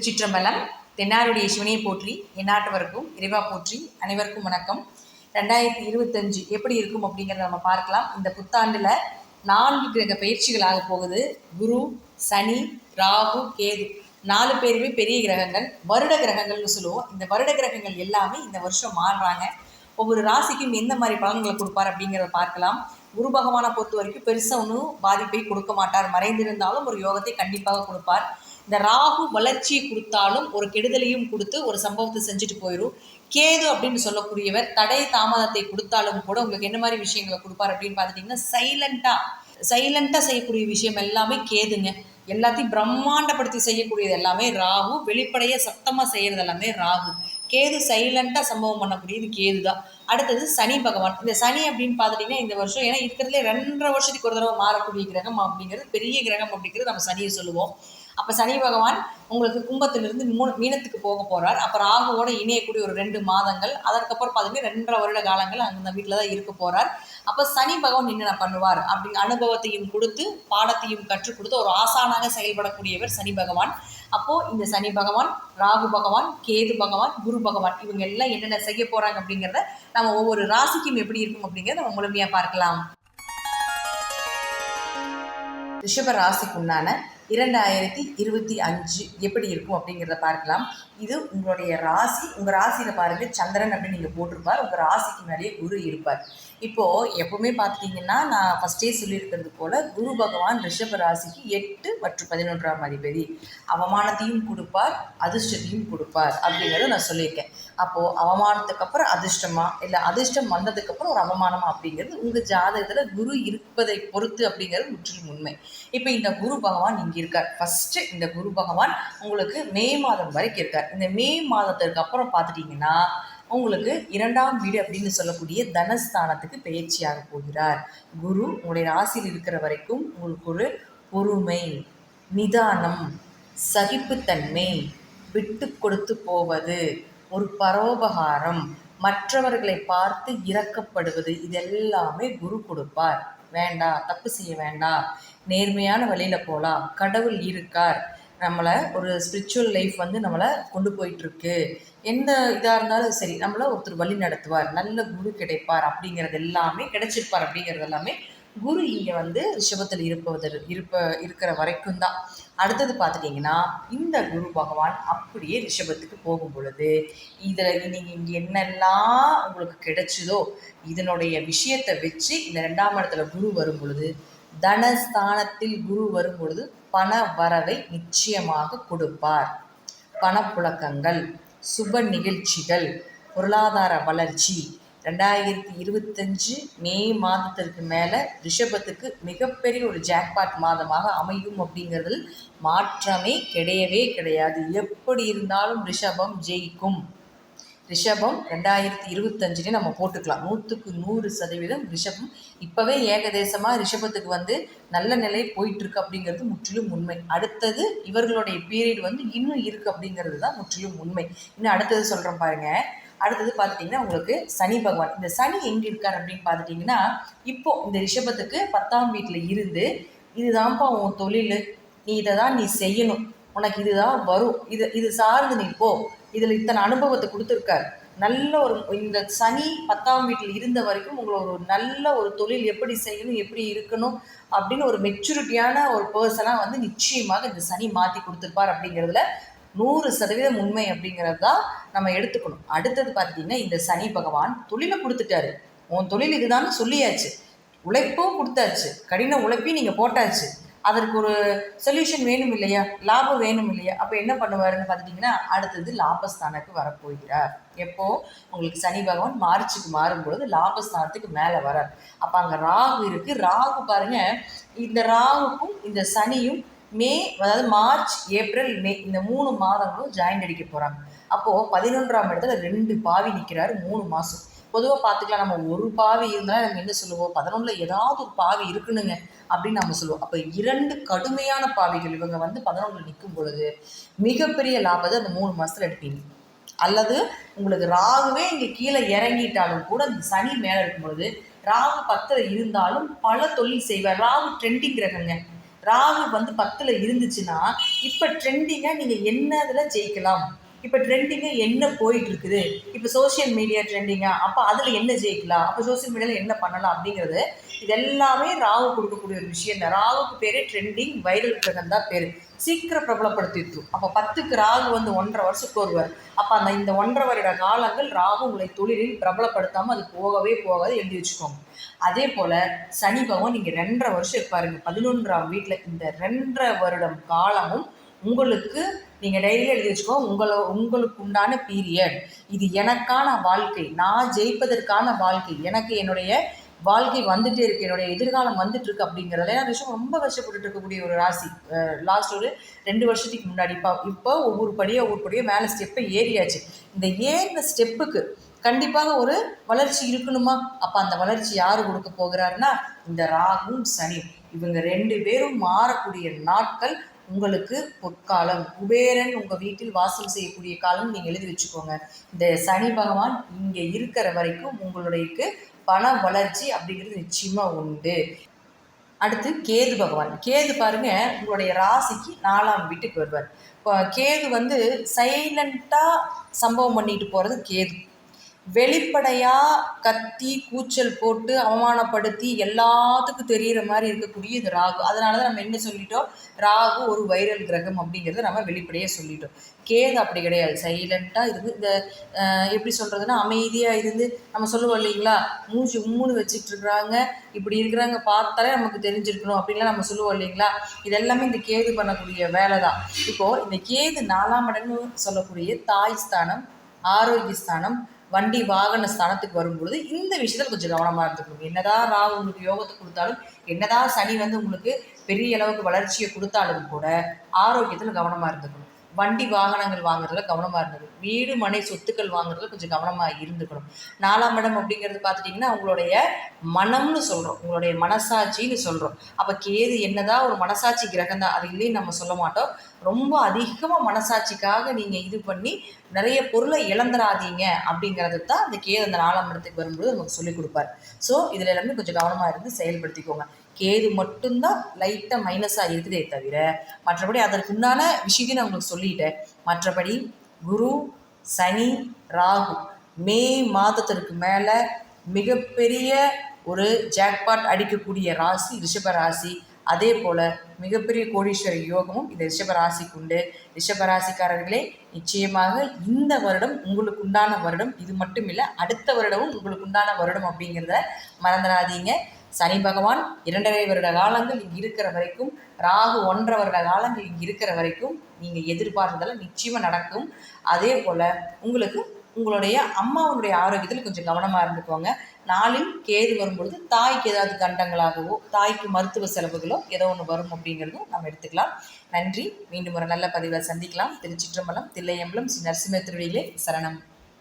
திருச்சிற்றம்பலம் தென்னாருடைய சிவனையை போற்றி எந்நாட்டவருக்கும் இறைவா போற்றி அனைவருக்கும் வணக்கம். ரெண்டாயிரத்தி இருபத்தஞ்சு எப்படி இருக்கும் அப்படிங்கிறத நம்ம பார்க்கலாம். இந்த புத்தாண்டில் நான்கு கிரக பயிற்சிகளாக போகுது. குரு சனி ராகு கேது. நாலு பேருமே பெரிய கிரகங்கள். வருட கிரகங்கள்னு சொல்லுவோம். இந்த வருட கிரகங்கள் எல்லாமே இந்த வருஷம் மாறுறாங்க. ஒவ்வொரு ராசிக்கும் எந்த மாதிரி பலன்களை கொடுப்பார் அப்படிங்கிறத பார்க்கலாம். குரு பகவானை பொறுத்த வரைக்கும் பெருசாக ஒன்றும் பாதிப்பை கொடுக்க மாட்டார். மறைந்திருந்தாலும் ஒரு யோகத்தை கண்டிப்பாக கொடுப்பார். இந்த ராகு வளர்ச்சியை கொடுத்தாலும் ஒரு கெடுதலையும் கொடுத்து ஒரு சம்பவத்தை செஞ்சுட்டு போயிடும் கேது அப்படின்னு சொல்லக்கூடியவர் தடை தாமதத்தை கொடுத்தாலும் கூட உங்களுக்கு என்ன மாதிரி விஷயங்களை கொடுப்பார் அப்படின்னு பார்த்துட்டிங்கன்னா சைலண்ட்டாக சைலண்ட்டாக செய்யக்கூடிய விஷயம் எல்லாமே கேதுங்க. எல்லாத்தையும் பிரம்மாண்டப்படுத்தி செய்யக்கூடியது எல்லாமே ராகு. வெளிப்படைய சத்தமாக செய்கிறது எல்லாமே ராகு. கேது சைலண்ட்டாக சம்பவம் பண்ணக்கூடியது கேது தான் அடுத்தது சனி பகவான். இந்த சனி அப்படின்னு பார்த்துட்டிங்கன்னா இந்த வருஷம் ஏன்னா இருக்கிறதுல ரெண்டரை வருஷத்துக்கு ஒரு தடவை மாறக்கூடிய கிரகம் அப்படிங்கிறது பெரிய கிரகம் அப்படிங்கிறது நம்ம சனியை சொல்லுவோம். அப்போ சனி பகவான் உங்களுக்கு கும்பத்திலிருந்து மூணு மீனத்துக்கு போக போகிறார் அப்போ ராகுவோட இணையக்கூடிய ஒரு ரெண்டு மாதங்கள் அதற்கப்புறம் பார்த்தீங்கன்னா ரெண்டரை வருட காலங்கள் அந்த வீட்டில் தான் இருக்க போகிறார் அப்போ சனி பகவான் என்னென்ன பண்ணுவார் அப்படி அனுபவத்தையும் கொடுத்து பாடத்தையும் கற்றுக் கொடுத்து ஒரு ஆசானாக செயல்படக்கூடியவர் சனி பகவான். அப்போது இந்த சனி பகவான் ராகு பகவான் கேது பகவான் குரு பகவான் இவங்க எல்லாம் என்னென்ன செய்ய போகிறாங்க அப்படிங்கிறத நம்ம ஒவ்வொரு ராசிக்கும் எப்படி இருக்கும் அப்படிங்கிறத நம்ம முழுமையாக பார்க்கலாம். ரிஷப ராசிக்குண்டான இரண்டாயிரத்தி இருபத்தி அஞ்சு எப்படி இருக்கும் அப்படிங்கிறத பார்க்கலாம். இது உங்களுடைய ராசி உங்கள் ராசியில் பாருங்கள் சந்திரன் அப்படின்னு நீங்கள் போட்டிருப்பார். உங்கள் ராசிக்கு மேலேயே குரு இருப்பார். இப்போது எப்போவுமே பார்த்துட்டிங்கன்னா நான் ஃபஸ்ட்டே சொல்லியிருக்கிறது போல் குரு பகவான் ரிஷப ராசிக்கு எட்டு மற்றும் பதினொன்றாம் அதிபதி. அவமானத்தையும் கொடுப்பார் அதிர்ஷ்டத்தையும் கொடுப்பார் அப்படிங்கிறத நான் சொல்லியிருக்கேன். அப்போது அவமானத்துக்கு அப்புறம் அதிர்ஷ்டமா இல்லை அதிர்ஷ்டம் வந்ததுக்கப்புறம் ஒரு அவமானமா அப்படிங்கிறது உங்கள் ஜாதகத்தில் குரு இருப்பதை பொறுத்து அப்படிங்கிறது முற்றிலும் உண்மை. இப்போ இந்த குரு பகவான் இங்கே இருக்கார். ஃபஸ்ட்டு இந்த குரு பகவான் உங்களுக்கு மே மாதம் வரைக்கும் இருக்கார். இந்த மே மாதத்திற்கு அப்புறம் பார்த்துட்டிங்கன்னா உங்களுக்கு இரண்டாம் வீடு அப்படின்னு சொல்லக்கூடிய தனஸ்தானத்துக்கு பயிற்சியாக போகிறார். குரு உங்களுடைய ராசியில் இருக்கிற வரைக்கும் உங்களுக்கு ஒரு பொறுமை நிதானம் சகிப்புத்தன்மை விட்டு கொடுத்து போவது ஒரு பரோபகாரம் மற்றவர்களை பார்த்து இறக்கப்படுவது இதெல்லாமே குரு கொடுப்பார். வேண்டாம் தப்பு செய்ய வேண்டாம். நேர்மையான வழியில் போகலாம் கடவுள் இருக்கார். நம்மளை ஒரு ஸ்பிரிச்சுவல் லைஃப் வந்து நம்மளை கொண்டு போயிட்டுருக்கு. எந்த இதாக இருந்தாலும் சரி நம்மளை ஒருத்தர் வழி நடத்துவார். நல்ல குரு கிடைப்பார் அப்படிங்கிறது எல்லாமே கிடைச்சிருப்பார் அப்படிங்கிறது எல்லாமே குரு இங்கே வந்து ரிஷபத்தில் இருப்பவர் இருப்ப இருக்கிற வரைக்கும் தான். அடுத்தது பார்த்துட்டிங்கன்னா இந்த குரு பகவான் அப்படியே ரிஷபத்துக்கு போகும் பொழுது இதில் நீங்கள் இங்கே என்னெல்லாம் உங்களுக்கு கிடைச்சதோ இதனுடைய விஷயத்தை வச்சு இந்த ரெண்டாம் இடத்துல குரு வரும் பொழுது தனஸ்தானத்தில் குரு வரும் பொழுது பண வரவை நிச்சயமாக கொடுப்பார். பணப்புழக்கங்கள் சுப நிகழ்ச்சிகள் பொருளாதார வளர்ச்சி. ரெண்டாயிரத்தி இருபத்தஞ்சு மே மாதத்திற்கு மேலே ரிஷபத்துக்கு மிகப்பெரிய ஒரு ஜாக்பாட் மாதமாக அமையும் அப்படிங்கிறதில் மாற்றமே கிடையவே கிடையாது. எப்படி இருந்தாலும் ரிஷபம் ஜெயிக்கும். ரிஷபம் ரெண்டாயிரத்தி இருபத்தஞ்சுலேயே நம்ம போட்டுக்கலாம். நூற்றுக்கு நூறு சதவீதம் ரிஷபம். இப்போவே ஏகதேசமாக ரிஷபத்துக்கு வந்து நல்ல நிலை போயிட்டுருக்கு அப்படிங்கிறது முற்றிலும் உண்மை. அடுத்தது இவர்களுடைய பீரியட் வந்து இன்னும் இருக்குது அப்படிங்கிறது தான் முற்றிலும் உண்மை. இன்னும் அடுத்தது சொல்கிறேன் பாருங்கள் அடுத்தது பார்த்துட்டிங்கன்னா உங்களுக்கு சனி பகவான். இந்த சனி எங்கே இருக்கார் அப்படின்னு பார்த்துட்டிங்கன்னா இப்போது இந்த ரிஷபத்துக்கு பத்தாம் வீட்டில் இருந்து இதுதான்ப்பா உன் தொழில். நீ இதை தான் நீ செய்யணும். உனக்கு இதுதான் வரும். இது இது சார்ந்து நீ போ. இதில் இத்தனை அனுபவத்தை கொடுத்துருக்காரு. நல்ல ஒரு இந்த சனி பத்தாம் வீட்டில் இருந்த வரைக்கும் உங்களை ஒரு நல்ல ஒரு தொழில் எப்படி செய்யணும் எப்படி இருக்கணும் அப்படின்னு ஒரு மெச்சூரிட்டியான ஒரு பர்சனாக வந்து நிச்சயமாக இந்த சனி மாற்றி கொடுத்துருப்பார் அப்படிங்கிறதுல நூறு சதவீதம் உண்மை அப்படிங்கிறது தான் நம்ம எடுத்துக்கணும். அடுத்தது பார்த்தீங்கன்னா இந்த சனி பகவான் தொழிலை கொடுத்துட்டாரு. உன் தொழில் இதுதான்னு சொல்லியாச்சு. உழைப்பும் கொடுத்தாச்சு. கடின உழைப்பையும் நீங்கள் போட்டாச்சு. அதற்கு ஒரு சொல்யூஷன் வேணும் இல்லையா? லாபம் வேணும் இல்லையா? அப்போ என்ன பண்ணுவாருன்னு பார்த்துட்டிங்கன்னா அடுத்தது லாபஸ்தானத்துக்கு வரப்போகிறார். எப்போ? உங்களுக்கு சனி பகவான் மார்ச்சுக்கு மாறும்பொழுது லாபஸ்தானத்துக்கு மேலே வரார். அப்போ அங்கே ராகு இருக்குது ராகு பாருங்கள் இந்த ராகுக்கும் இந்த சனியும் மே அதாவது மார்ச் ஏப்ரல் மே இந்த மூணு மாதங்களும் ஜாயின் அடிக்க போகிறாங்க அப்போது பதினொன்றாம் இடத்துல ரெண்டு பாவி நிற்கிறாரு மூணு மாதம் பொதுவாக பார்த்துக்கலாம் நம்ம ஒரு பாவி இருந்தால் நம்ம என்ன சொல்லுவோம்? பதினொன்றில் ஏதாவது ஒரு பாவி இருக்குனுங்க அப்படின்னு நம்ம சொல்லுவோம். அப்போ இரண்டு கடுமையான பாவிகள் இவங்க வந்து பதினொன்றில் நிற்கும் பொழுது மிகப்பெரிய லாபத்தை அந்த மூணு மாதத்தில் எடுப்பீங்க. அல்லது உங்களுக்கு ராகுவே இங்கே கீழே இறங்கிட்டாலும் கூட அந்த சனி மேலே இருக்கும் பொழுது ராகு பத்தில் இருந்தாலும் பல தொழில் செய்வார். ராகு ட்ரெண்டிங் கிரகங்க. ராகு வந்து பத்தில் இருந்துச்சுன்னா இப்போ ட்ரெண்டிங்காக நீங்கள் என்ன இதில் ஜெயிக்கலாம்? இப்போ ட்ரெண்டிங்காக என்ன போயிட்டு இருக்குது இப்போ சோஷியல் மீடியா ட்ரெண்டிங்காக அப்போ அதில் என்ன ஜெயிக்கலாம்? அப்போ சோஷியல் மீடியாவில் என்ன பண்ணலாம் அப்படிங்கிறது இது எல்லாமே ராகு கொடுக்கக்கூடிய ஒரு விஷயம் தான் ராகுக்கு பேர் ட்ரெண்டிங் வைரல் கிரகம் தான் பேர். சீக்கிரம் பிரபலப்படுத்திட்டு அப்போ பத்துக்கு ராகு வந்து ஒன்றரை வருஷத்துக்கு ஒருவர். அப்போ அந்த இந்த ஒன்றரை வருட காலங்கள் ராகு உங்களை தொழிலில் பிரபலப்படுத்தாமல் அது போகவே போகாது எழுதி வச்சுக்கோங்க. அதே போல் சனி பகவான் நீங்கள் ரெண்டரை வருஷம் இருப்பாருங்க. பதினொன்றாம் வீட்டில் இந்த ரெண்டரை வருடம் காலமும் உங்களுக்கு நீங்கள் டைரியில் எழுதி வச்சுக்கோ உங்களை உங்களுக்கு உண்டான பீரியட் இது எனக்கான வாழ்க்கை. நான் ஜெயிப்பதற்கான வாழ்க்கை. எனக்கு என்னுடைய வாழ்க்கை வந்துட்டே இருக்கு. என்னுடைய எதிர்காலம் வந்துட்டு இருக்கு அப்படிங்கிறதுல ஏன்னா விஷயம் ரொம்ப கஷ்டப்பட்டு இருக்கக்கூடிய ஒரு ராசி. லாஸ்ட் ஒரு ரெண்டு வருஷத்துக்கு முன்னாடி. இப்போ இப்போ ஒவ்வொரு படியோ ஒவ்வொரு படியாக மேலே ஸ்டெப்பை ஏறியாச்சு. இந்த ஏறின ஸ்டெப்புக்கு கண்டிப்பாக ஒரு வளர்ச்சி இருக்கணுமா? அப்போ அந்த வளர்ச்சி யார் கொடுக்க போகிறாருன்னா இந்த ராகும் சனி இவங்க ரெண்டு பேரும் மாறக்கூடிய நாட்கள் உங்களுக்கு பொற்காலம். குபேரன் உங்கள் வீட்டில் வாசம் செய்யக்கூடிய காலம் நீங்கள் எழுதி வச்சுக்கோங்க. இந்த சனி பகவான் இங்கே இருக்கிற வரைக்கும் உங்களுடைய பண வளர்ச்சி அப்படிங்கிறது நிச்சயமாக உண்டு. அடுத்து கேது பகவான். கேது பாருங்க உங்களுடைய ராசிக்கு நாலாம் வீட்டுக்கு வருவார். இப்போ கேது வந்து சைலண்ட்டாக சம்பவம் பண்ணிட்டு போகிறது கேது. வெளிப்படையாக கத்தி கூச்சல் போட்டு அவமானப்படுத்தி எல்லாத்துக்கும் தெரிகிற மாதிரி இருக்கக்கூடிய இது ராகு. அதனால தான் நம்ம என்ன சொல்லிட்டோம்? ராகு ஒரு வைரல் கிரகம் அப்படிங்கிறத நம்ம வெளிப்படையாக சொல்லிட்டோம். கேது அப்படி கிடையாது. சைலண்ட்டாக இருந்து இந்த எப்படி சொல்கிறதுனா அமைதியாக இருந்து நம்ம சொல்லுவோம் இல்லைங்களா? மூஞ்சி உம்முன்னு வச்சுட்டு இருக்கிறாங்க இப்படி இருக்கிறாங்க பார்த்தாலே நமக்கு தெரிஞ்சிருக்கணும் அப்படின்லாம் நம்ம சொல்லுவோம் இல்லைங்களா? இதெல்லாமே இந்த கேது பண்ணக்கூடிய வேலை தான் இப்போது இந்த கேது நாலாம் இடம்னு சொல்லக்கூடிய தாய் ஸ்தானம் ஆரோக்கிய ஸ்தானம் வண்டி வாகன ஸ்தானத்துக்கு வரும்பொழுது இந்த விஷயத்தில் கொஞ்சம் கவனமாக இருந்துக்கணும். என்னதான் ராகு உங்களுக்கு யோகத்தை கொடுத்தாலும் என்னதான் சனி வந்து உங்களுக்கு பெரிய அளவுக்கு வளர்ச்சியை கொடுத்தாலும் கூட ஆரோக்கியத்தில் கவனமாக இருந்துக்கணும். வண்டி வாகனங்கள் வாங்குறதுல கவனமாக இருந்தது. வீடு மனை சொத்துக்கள் வாங்குறதுல கொஞ்சம் கவனமாக இருந்துக்கணும். நாலாம் இடம் அப்படிங்கிறது பார்த்துட்டிங்கன்னா உங்களுடைய மனம்னு சொல்கிறோம் உங்களுடைய மனசாட்சின்னு சொல்கிறோம் அப்போ கேது என்னதான் ஒரு மனசாட்சி கிரகம் தான் அது இல்லைன்னு நம்ம சொல்ல மாட்டோம். ரொம்ப அதிகமாக மனசாட்சிக்காக நீங்கள் இது பண்ணி நிறைய பொருளை இழந்துடாதீங்க அப்படிங்கிறது தான் அந்த கேது அந்த நாலாம் இடத்துக்கு வரும்போது நமக்கு சொல்லிக் கொடுப்பார். ஸோ இதில் எல்லாமே கொஞ்சம் கவனமாக இருந்து செயல்படுத்திக்கோங்க. கேது மட்டும்தான் லைட்டாக மைனஸாக இருக்குதே தவிர மற்றபடி அதற்கு உண்டான விஷயத்தையும் நான் உங்களுக்கு சொல்லிட்டேன். மற்றபடி குரு சனி ராகு மே மாதத்திற்கு மேலே மிகப்பெரிய ஒரு ஜாக்பாட் அடிக்கக்கூடிய ராசி ரிஷப ராசி. அதே போல் மிகப்பெரிய கோடீஸ்வர யோகமும் இந்த ரிஷபராசிக்கு உண்டு ரிஷபராசிக்காரர்களே நிச்சயமாக இந்த வருடம் உங்களுக்கு உண்டான வருடம். இது மட்டும் இல்லை அடுத்த வருடமும் உங்களுக்கு உண்டான வருடம் அப்படிங்கிறத மறந்துடாதீங்க. சனி பகவான் இரண்டரை வருட காலங்கள் இங்கே இருக்கிற வரைக்கும் ராகு ஒன்றரை வருட காலங்கள் இங்கே இருக்கிற வரைக்கும் நீங்கள் எதிர்பார்த்ததெல்லாம் நிச்சயமாக நடக்கும். அதே போல் உங்களுக்கு உங்களுடைய அம்மாவுடைய ஆரோக்கியத்தில் கொஞ்சம் கவனமாக இருந்துக்கோங்க. நாளில் கேது வரும்பொழுது தாய்க்கு ஏதாவது கண்டங்களாகவோ தாய்க்கு மருத்துவ செலவுகளோ ஏதோ ஒன்று வரும் அப்படிங்கிறதும் நம்ம எடுத்துக்கலாம். நன்றி. மீண்டும் ஒரு நல்ல பதிவில் சந்திக்கலாம். திருச்சிற்றம்பலம் தில்லையம்பலம் ஸ்ரீ நரசிம்ம திருடியிலே சரணம்.